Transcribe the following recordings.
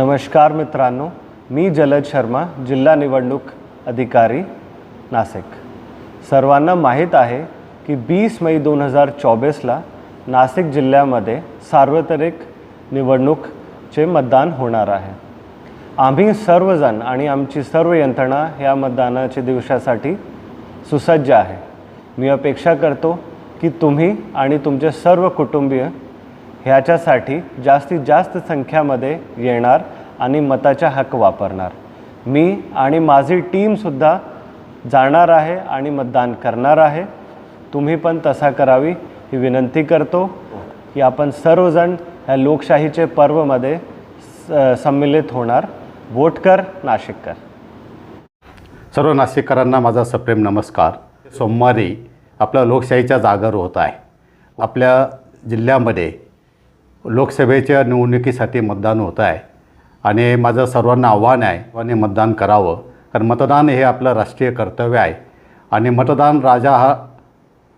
नमस्कार मित्रांनो मी जलद शर्मा जिल्हा निवडणूक अधिकारी नाशिक. सर्वांना माहीत आहे की बीस मई दोन हजार चोवीसला नाशिक जिल्ह्यामध्ये सार्वत्रिक निवडणूकचे मतदान होणार आहे. आम्ही सर्वजण आणि आमची सर्व यंत्रणा या मतदानाच्या दिवसासाठी सुसज्ज आहे. मी अपेक्षा करतो की तुम्ही आणि तुमचे सर्व कुटुंबीय ह्याच्यासाठी जास्तीत जास्त संख्यामध्ये येणार आणि मताचा हक्क वापरणार. मी आणि माझी टीमसुद्धा जाणार आहे आणि मतदान करणार आहे. तुम्ही पण तसा करावी ही विनंती करतो. की आपण सर्वजण ह्या लोकशाहीचे पर्वमध्ये स- सम्मिलित होणार. वोट कर नाशिक कर. सर्व नाशिककरांना माझा सप्रेम नमस्कार. सोमवारी आपला लोकशाहीच्या जागर होत आहे. आपल्या जिल्ह्यामध्ये लोकसभेच्या निवडणुकीसाठी मतदान होत आहे आणि माझं सर्वांना आव्हान आहे आणि मतदान करावं. कारण मतदान हे आपलं राष्ट्रीय कर्तव्य आहे आणि मतदान राजा हा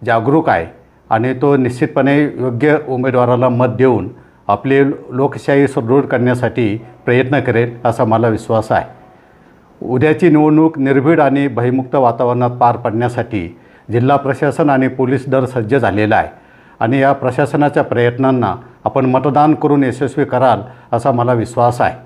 जागरूक आहे आणि तो निश्चितपणे योग्य उमेदवाराला मत देऊन आपली लोकशाही सुदृढ करण्यासाठी प्रयत्न करेल असा मला विश्वास आहे. उद्याची निवडणूक निर्भीड आणि भयमुक्त वातावरणात पार पडण्यासाठी जिल्हा प्रशासन आणि पोलीस दल सज्ज झालेला आहे आणि या प्रशासनाच्या प्रयत्नांना आपण मतदान करून यशस्वी कराल असा मला विश्वास आहे.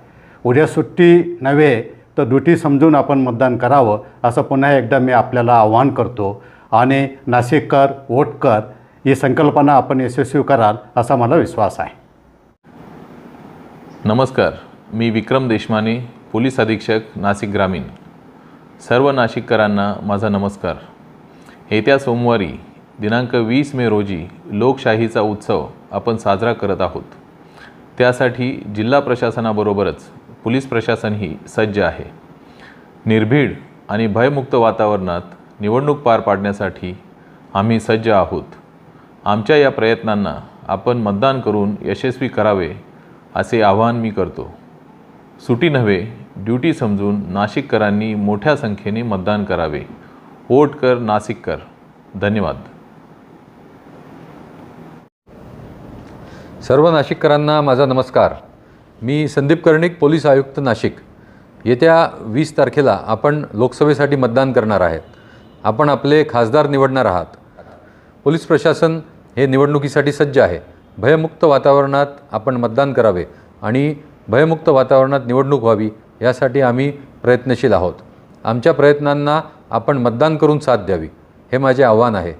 उद्या सुट्टी नव्हे तर ड्युटी समजून आपण मतदान करावं असं पुन्हा एकदा मी आपल्याला आव्हान करतो. आणि नाशिककर वोटकर ही संकल्पना आपण यशस्वी कराल असा मला विश्वास आहे. नमस्कार. मी विक्रम देशमाने पोलीस अधीक्षक नाशिक ग्रामीण. सर्व नाशिककरांना माझा नमस्कार. येत्या सोमवारी दिनांक वीस मे रोजी लोकशाहीचा उत्सव आपण साजरा करत आहोत. त्यासाठी जिल्हा प्रशासनाबरोबरच पोलीस प्रशासनही सज्ज आहे. निर्भीड आणि भयमुक्त वातावरणात निवडणूक पार पाडण्यासाठी आम्ही सज्ज आहोत. आमच्या या प्रयत्नांना आपण मतदान करून यशस्वी करावे असे आवाहन मी करतो. सुटी नव्हे ड्युटी समजून नाशिककरांनी मोठ्या संख्येने मतदान करावे. वोट कर नाशिक कर धन्यवाद. सर्व नाशिककरांना माझा नमस्कार. मी संदीप कर्णिक पोलीस आयुक्त नाशिक. येत्या वीस तारखेला आपण लोकसभेसाठी मतदान करणार आहेत. आपण आपले खासदार निवडणार आहात. पोलीस प्रशासन हे निवडणुकीसाठी सज्ज आहे. भयमुक्त वातावरणात आपण मतदान करावे आणि भयमुक्त वातावरणात निवडणूक व्हावी यासाठी आम्ही प्रयत्नशील आहोत. आमच्या प्रयत्नांना आपण मतदान करून साथ द्यावी हे माझे आव्हान आहे.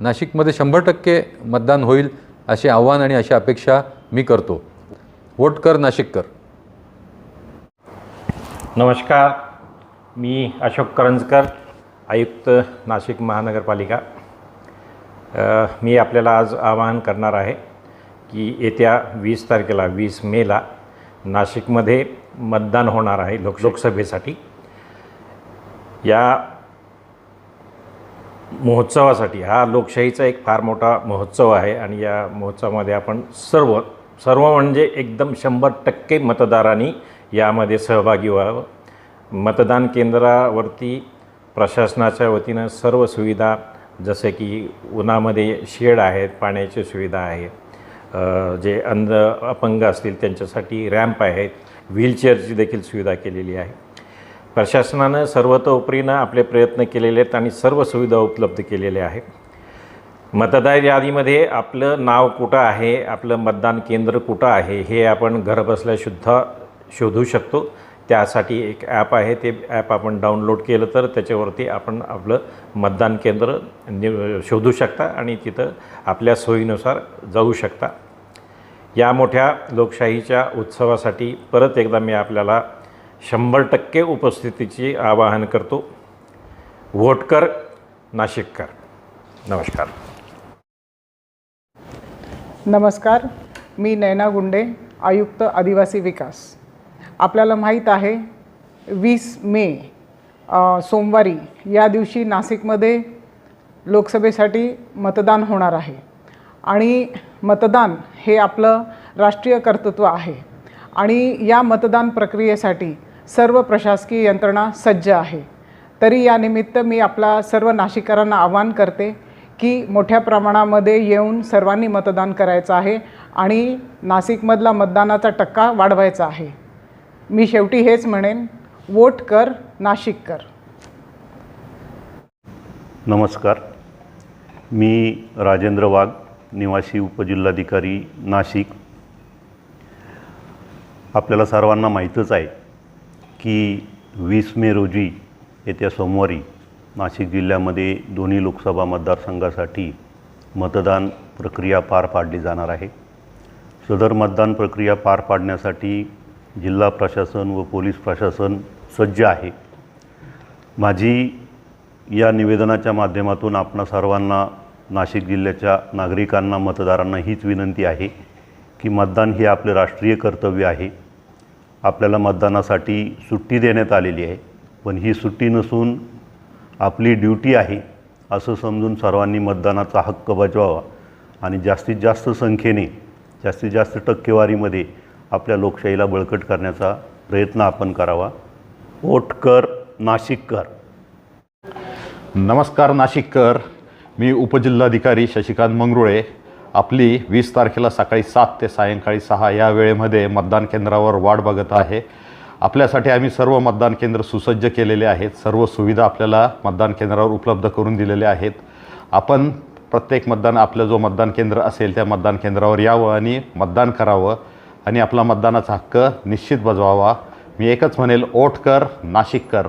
नाशिकमध्ये शंभर टक्के मतदान होईल असे आव्हान आणि अशी अपेक्षा मी करतो. वोट कर नाशिक कर नमस्कार. मी अशोक करंजकर आयुक्त नाशिक महानगरपालिका. मी आपल्याला आज आवाहन करणार आहे की येत्या वीस तारखेला वीस मेला नाशिकमध्ये मतदान होणार आहे लोक लोकसभेसाठी. या महोत्सवासाठी. हा लोकशाहीचा एक फार मोठा महोत्सव आहे आणि या महोत्सवामध्ये आपण सर्व सर्व म्हणजे एकदम शंभर टक्के मतदारांनी यामध्ये सहभागी व्हावं. मतदान केंद्रावरती प्रशासनाच्या वतीनं सर्व सुविधा जसे की उन्हामध्ये शेड आहेत पाण्याची सुविधा आहे जे अंध अपंग असतील त्यांच्यासाठी रॅम्प आहेत व्हीलचेअरची देखील सुविधा केलेली आहे. प्रशासनानं सर्वतोपरीनं आपले प्रयत्न केलेले आहेत आणि सर्व सुविधा उपलब्ध केलेल्या आहेत. मतदार यादीमध्ये आपलं नाव कुठं आहे आपलं मतदान केंद्र कुठं आहे हे आपण घरबसल्यासुद्धा शोधू शकतो. त्यासाठी एक ॲप आहे ते ॲप आपण डाउनलोड केलं तर त्याच्यावरती आपण आपलं मतदान केंद्र नि शोधू शकता आणि तिथं आपल्या सोयीनुसार जाऊ शकता. या मोठ्या लोकशाहीच्या उत्सवासाठी परत एकदा मी आपल्याला शंभर टक्के उपस्थितीची आवाहन करतो. व्होटकर नाशिककर. नमस्कार. नमस्कार मी नैना गुंडे आयुक्त आदिवासी विकास. आपल्याला माहीत आहे वीस मे सोमवारी या दिवशी नाशिकमध्ये लोकसभेसाठी मतदान होणार आहे. आणि मतदान हे आपलं राष्ट्रीय कर्तृत्व आहे. आणि या मतदान प्रक्रियेसाठी सर्व प्रशासकीय यंत्रणा सज्ज आहे. तरी यानिमित्त मी आपला सर्व नाशिककरांना आवाहन करते की मोठ्या प्रमाणामध्ये येऊन सर्वांनी मतदान करायचं आहे आणि नाशिकमधला मतदानाचा टक्का वाढवायचा आहे. मी शेवटी हेच म्हणेन वोट कर नाशिक कर. नमस्कार. मी राजेंद्र वाघ निवासी उपजिल्हाधिकारी नाशिक. आपल्याला सर्वांना माहीतच आहे की वीस मे रोजी येत्या सोमवारी नाशिक जिल्ह्यामध्ये दोन्ही लोकसभा मतदारसंघासाठी मतदान प्रक्रिया पार पाडली जाणार आहे. सदर मतदान प्रक्रिया पार पाडण्यासाठी जिल्हा प्रशासन व पोलीस प्रशासन सज्ज आहे. माझी या निवेदनाच्या माध्यमातून आपणा सर्वांना नाशिक जिल्ह्याच्या नागरिकांना मतदारांना हीच विनंती आहे की मतदान हे आपले राष्ट्रीय कर्तव्य आहे. आपल्याला मतदानासाठी सुट्टी देण्यात आलेली आहे. पण ही सुट्टी नसून आपली ड्युटी आहे असं समजून सर्वांनी मतदानाचा हक्क बजवावा. आणि जास्तीत जास्त संख्येने जास्तीत जास्त टक्केवारीमध्ये आपल्या लोकशाहीला बळकट करण्याचा प्रयत्न आपण करावा. वोट कर नाशिक कर. नमस्कार नाशिककर मी उपजिल्हाधिकारी शशिकांत मंगरुळे. आपली वीस तारखेला सकाळी सात ते सायंकाळी सहा या वेळेमध्ये मतदान केंद्रावर वाट बघत आहे. आपल्यासाठी आम्ही सर्व मतदान केंद्र सुसज्ज केलेले आहेत. सर्व सुविधा आपल्याला मतदान केंद्रावर उपलब्ध करून दिलेल्या आहेत. आपण प्रत्येक मतदान आपलं जो मतदान केंद्र असेल त्या मतदान केंद्रावर यावं आणि मतदान करावं आणि आपला मतदानाचा हक्क निश्चित बजवावा. मी एकच म्हणेल ओट कर नाशिक कर.